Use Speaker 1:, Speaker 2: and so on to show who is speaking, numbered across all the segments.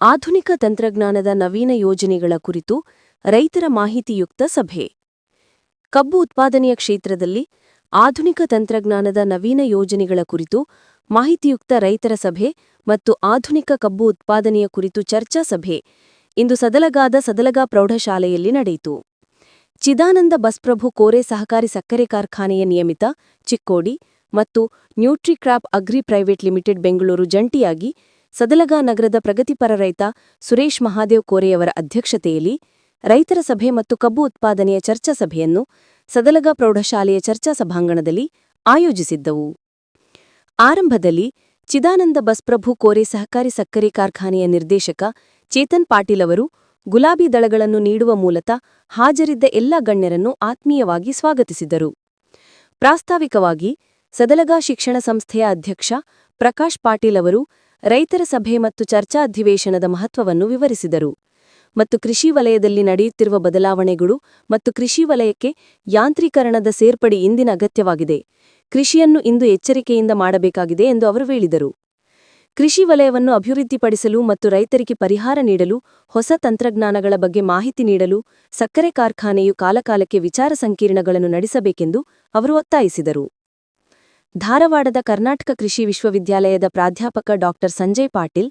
Speaker 1: ಆಧುನಿಕ ತಂತ್ರಜ್ಞಾನದ ನವೀನ ಯೋಜನೆಗಳ ಕುರಿತು ರೈತರ ಮಾಹಿತಿಯುಕ್ತ ಸಭೆ. ಕಬ್ಬು ಉತ್ಪಾದನೆಯ ಕ್ಷೇತ್ರದಲ್ಲಿ ಆಧುನಿಕ ತಂತ್ರಜ್ಞಾನದ ನವೀನ ಯೋಜನೆಗಳ ಕುರಿತು ಮಾಹಿತಿಯುಕ್ತ ರೈತರ ಸಭೆ ಮತ್ತು ಆಧುನಿಕ ಕಬ್ಬು ಉತ್ಪಾದನೆಯ ಕುರಿತು ಚರ್ಚಾ ಸಭೆ ಇಂದು ಸದಲಗಾದ ಸದಲಗಾ ಪ್ರೌಢಶಾಲೆಯಲ್ಲಿ ನಡೆಯಿತು. ಚಿದಾನಂದ ಬಸ್ಪ್ರಭು ಕೋರೆ ಸಹಕಾರಿ ಸಕ್ಕರೆ ಕಾರ್ಖಾನೆಯ ನಿಯಮಿತ ಚಿಕ್ಕೋಡಿ ಮತ್ತು Nutricrop agri private limited Bengaluru ಜಂಟಿಯಾಗಿ ಸದಲಗಾ ನಗರದ ಪ್ರಗತಿಪರ ರೈತ ಸುರೇಶ್ ಮಹಾದೇವ್ ಕೋರೆಯವರ ಅಧ್ಯಕ್ಷತೆಯಲ್ಲಿ ರೈತರ ಸಭೆ ಮತ್ತು ಕಬ್ಬು ಉತ್ಪಾದನೆಯ ಚರ್ಚಾ ಸಭೆಯನ್ನು ಸದಲಗಾ ಪ್ರೌಢಶಾಲೆಯ ಚರ್ಚಾ ಸಭಾಂಗಣದಲ್ಲಿ ಆಯೋಜಿಸಿದ್ದವು. ಆರಂಭದಲ್ಲಿ ಚಿದಾನಂದ ಬಸ್ಪ್ರಭು ಕೋರೆ ಸಹಕಾರಿ ಸಕ್ಕರೆ ಕಾರ್ಖಾನೆಯ ನಿರ್ದೇಶಕ ಚೇತನ್ ಪಾಟೀಲ್ ಅವರು ಗುಲಾಬಿ ದಳಗಳನ್ನು ನೀಡುವ ಮೂಲಕ ಹಾಜರಿದ್ದ ಎಲ್ಲ ಗಣ್ಯರನ್ನು ಆತ್ಮೀಯವಾಗಿ ಸ್ವಾಗತಿಸಿದರು. ಪ್ರಾಸ್ತಾವಿಕವಾಗಿ ಸದಲಗಾ ಶಿಕ್ಷಣ ಸಂಸ್ಥೆಯ ಅಧ್ಯಕ್ಷ ಪ್ರಕಾಶ್ ಪಾಟೀಲ್ ಅವರು ರೈತರ ಸಭೆ ಮತ್ತು ಚರ್ಚಾ ಅಧಿವೇಶನದ ಮಹತ್ವವನ್ನು ವಿವರಿಸಿದರು. ಮತ್ತು ಕೃಷಿ ವಲಯದಲ್ಲಿ ನಡೆಯುತ್ತಿರುವ ಬದಲಾವಣೆಗಳು ಮತ್ತು ಕೃಷಿ ವಲಯಕ್ಕೆ ಯಾಂತ್ರೀಕರಣದ ಸೇರ್ಪಡೆ ಇಂದಿನ ಅಗತ್ಯವಾಗಿದೆ. ಕೃಷಿಯನ್ನು ಇಂದು ಎಚ್ಚರಿಕೆಯಿಂದ ಮಾಡಬೇಕಾಗಿದೆ ಎಂದು ಅವರು ಹೇಳಿದರು. ಕೃಷಿ ವಲಯವನ್ನು ಅಭಿವೃದ್ಧಿಪಡಿಸಲು ಮತ್ತು ರೈತರಿಗೆ ಪರಿಹಾರ ನೀಡಲು, ಹೊಸ ತಂತ್ರಜ್ಞಾನಗಳ ಬಗ್ಗೆ ಮಾಹಿತಿ ನೀಡಲು, ಸಕ್ಕರೆ ಕಾರ್ಖಾನೆಯು ಕಾಲಕಾಲಕ್ಕೆ ವಿಚಾರ ಸಂಕಿರಣಗಳನ್ನು ನಡೆಸಬೇಕೆಂದು ಅವರು ಒತ್ತಾಯಿಸಿದರು. ಧಾರವಾಡದ ಕರ್ನಾಟಕ ಕೃಷಿ ವಿಶ್ವವಿದ್ಯಾಲಯದ ಪ್ರಾಧ್ಯಾಪಕ ಡಾ ಸಂಜಯ್ ಪಾಟೀಲ್,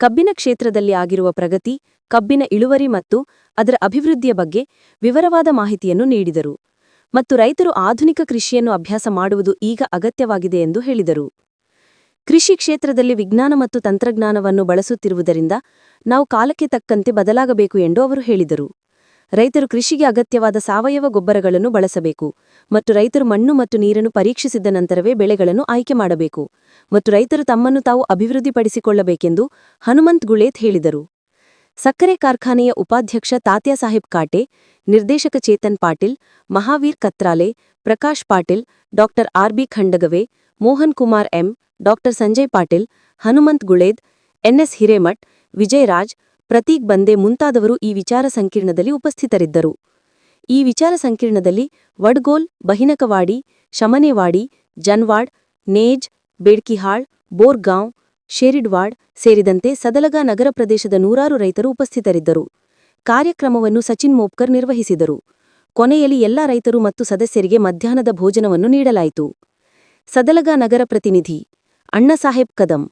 Speaker 1: ಕಬ್ಬಿನ ಕ್ಷೇತ್ರದಲ್ಲಿ ಆಗಿರುವ ಪ್ರಗತಿ, ಕಬ್ಬಿನ ಇಳುವರಿ ಮತ್ತು ಅದರ ಅಭಿವೃದ್ಧಿಯ ಬಗ್ಗೆ ವಿವರವಾದ ಮಾಹಿತಿಯನ್ನು ನೀಡಿದರು ಮತ್ತು ರೈತರು ಆಧುನಿಕ ಕೃಷಿಯನ್ನು ಅಭ್ಯಾಸ ಮಾಡುವುದು ಈಗ ಅಗತ್ಯವಾಗಿದೆ ಎಂದು ಹೇಳಿದರು. ಕೃಷಿ ಕ್ಷೇತ್ರದಲ್ಲಿ ವಿಜ್ಞಾನ ಮತ್ತು ತಂತ್ರಜ್ಞಾನವನ್ನು ಬಳಸುತ್ತಿರುವುದರಿಂದ ನಾವು ಕಾಲಕ್ಕೆ ತಕ್ಕಂತೆ ಬದಲಾಗಬೇಕು ಎಂದು ಅವರು ಹೇಳಿದರು. ರೈತರು ಕೃಷಿಗೆ ಅಗತ್ಯವಾದ ಸಾವಯವ ಗೊಬ್ಬರಗಳನ್ನು ಬಳಸಬೇಕು ಮತ್ತು ರೈತರು ಮಣ್ಣು ಮತ್ತು ನೀರನ್ನು ಪರೀಕ್ಷಿಸಿದ ನಂತರವೇ ಬೆಳೆಗಳನ್ನು ಆಯ್ಕೆ ಮಾಡಬೇಕು ಮತ್ತು ರೈತರು ತಮ್ಮನ್ನು ತಾವು ಅಭಿವೃದ್ಧಿಪಡಿಸಿಕೊಳ್ಳಬೇಕೆಂದು ಹನುಮಂತ್ ಗುಳೇತ್ ಹೇಳಿದರು. ಸಕ್ಕರೆ ಕಾರ್ಖಾನೆಯ ಉಪಾಧ್ಯಕ್ಷ ತಾತ್ಯಾಸಾಹೇಬ್ ಕಾಟೆ, ನಿರ್ದೇಶಕ ಚೇತನ್ ಪಾಟೀಲ್, ಮಹಾವೀರ್ ಕತ್ರಾಲೆ, ಪ್ರಕಾಶ್ ಪಾಟೀಲ್, ಡಾ RB Khandagave, Mohan Kumar M doctor Sanjay Patil, Hanumant Guled NS Hiremath, Vijayraj Prateek Bande ಮುಂತಾದವರು ಈ ವಿಚಾರ ಸಂಕೀರ್ಣದಲ್ಲಿ ಉಪಸ್ಥಿತರಿದ್ದರು. ಈ ವಿಚಾರ ಸಂಕೀರ್ಣದಲ್ಲಿ ವಡ್ಗೋಲ್, ಬಹಿನಕವಾಡಿ, ಶಮನೆವಾಡಿ, ಜನ್ವಾಡ್, ನೇಜ್, ಬೇಡ್ಕಿಹಾಳ್, ಬೋರ್ಗಾಂವ್, ಶೇರಿಡ್ವಾಡ್ ಸೇರಿದಂತೆ ಸದಲಗ ನಗರ ಪ್ರದೇಶದ ನೂರಾರು ರೈತರು ಉಪಸ್ಥಿತರಿದ್ದರು. ಕಾರ್ಯಕ್ರಮವನ್ನು ಸಚಿನ್ ಮೋಪ್ಕರ್ ನಿರ್ವಹಿಸಿದರು. ಕೊನೆಯಲ್ಲಿ ಎಲ್ಲ ರೈತರು ಮತ್ತು ಸದಸ್ಯರಿಗೆ ಮಧ್ಯಾಹ್ನದ ಭೋಜನವನ್ನು ನೀಡಲಾಯಿತು. ಸದಲಗ ನಗರ ಪ್ರತಿನಿಧಿ ಅಣ್ಣಸಾಹೇಬ್ ಕದಂ